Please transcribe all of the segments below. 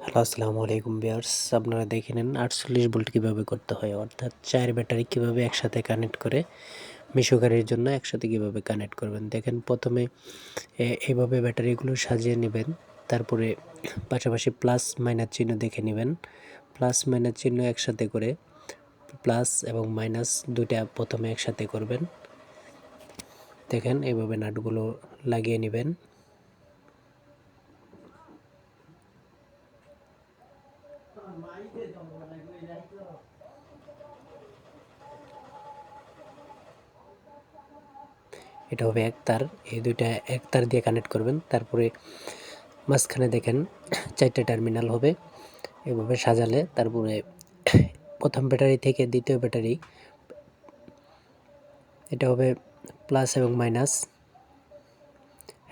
Hello আসসালামু আলাইকুম বিয়ার্স আপনারা দেখে নেন আটচল্লিশ ভোল্ট কীভাবে করতে হয়, অর্থাৎ চার ব্যাটারি কীভাবে একসাথে কানেক্ট করে, মিশো গাড়ির জন্য একসাথে কীভাবে কানেক্ট করবেন। দেখেন প্রথমে এইভাবে ব্যাটারিগুলো সাজিয়ে নেবেন, তারপরে পাশাপাশি প্লাস মাইনাস চিহ্ন দেখে নেবেন। প্লাস মাইনাস চিহ্ন একসাথে করে প্লাস এবং মাইনাস দুটা প্রথমে একসাথে করবেন। দেখেন এইভাবে নাটগুলো লাগিয়ে নেবেন। এটা হবে এক তার এই দুইটা এক তার দিয়ে কানেক্ট করবেন। তারপরে মাঝখানে দেখেন চারটে টার্মিনাল হবে, এভাবে সাজালে তারপরে প্রথম ব্যাটারি থেকে দ্বিতীয় ব্যাটারি এটা হবে প্লাস এবং মাইনাস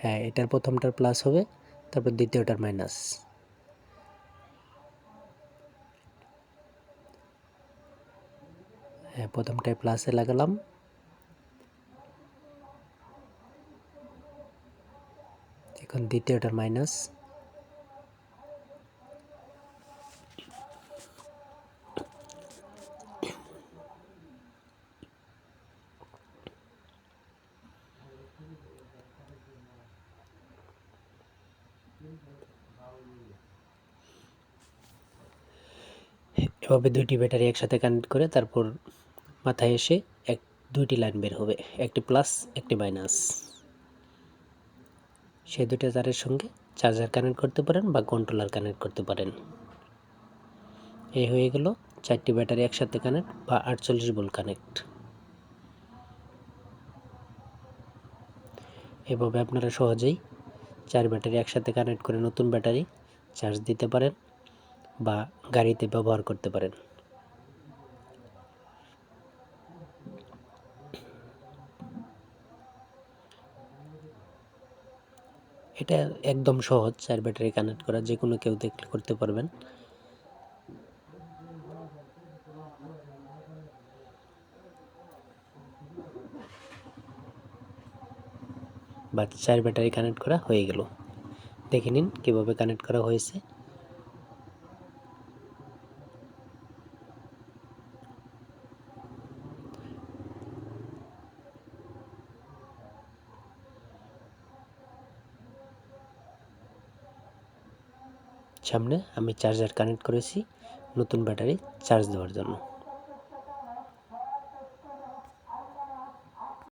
হ্যাঁ এটার প্রথমটার প্লাস হবে, তারপর দ্বিতীয়টার মাইনাস হ্যাঁ প্রথমটায় প্লাসে লাগালাম। এখন দ্বিতীয়টার মাইনাস এভাবে দুইটি ব্যাটারি একসাথে কানেক্ট করে তারপর মাথায় এসে এক, দুইটি লাইন বের হবে, একটি প্লাস, একটি মাইনাস। সেই দুটো তারের সঙ্গে চার্জার কানেক্ট করতে পারেন বা কন্ট্রোলার কানেক্ট করতে পারেন। এই হয়ে গেল চারটি ব্যাটারি একসাথে কানেক্ট বা আটচল্লিশ ভোল্ট কানেক্ট। এভাবে আপনারা সহজেই চার ব্যাটারি একসাথে কানেক্ট করে নতুন ব্যাটারি চার্জ দিতে পারেন। বা গাড়িতে ব্যবহার করতে পারেন। এটা একদম সহজ চার ব্যাটারি কানেক্ট করা যে কোনো কেউ দেখলে করতে পারবেন। বা চার ব্যাটারি কানেক্ট করা হয়ে গেল। দেখে নিন কীভাবে কানেক্ট করা হয়েছে। সামনে আমি চার্জার কানেক্ট করেছি নতুন ব্যাটারি চার্জ দেওয়ার জন্য।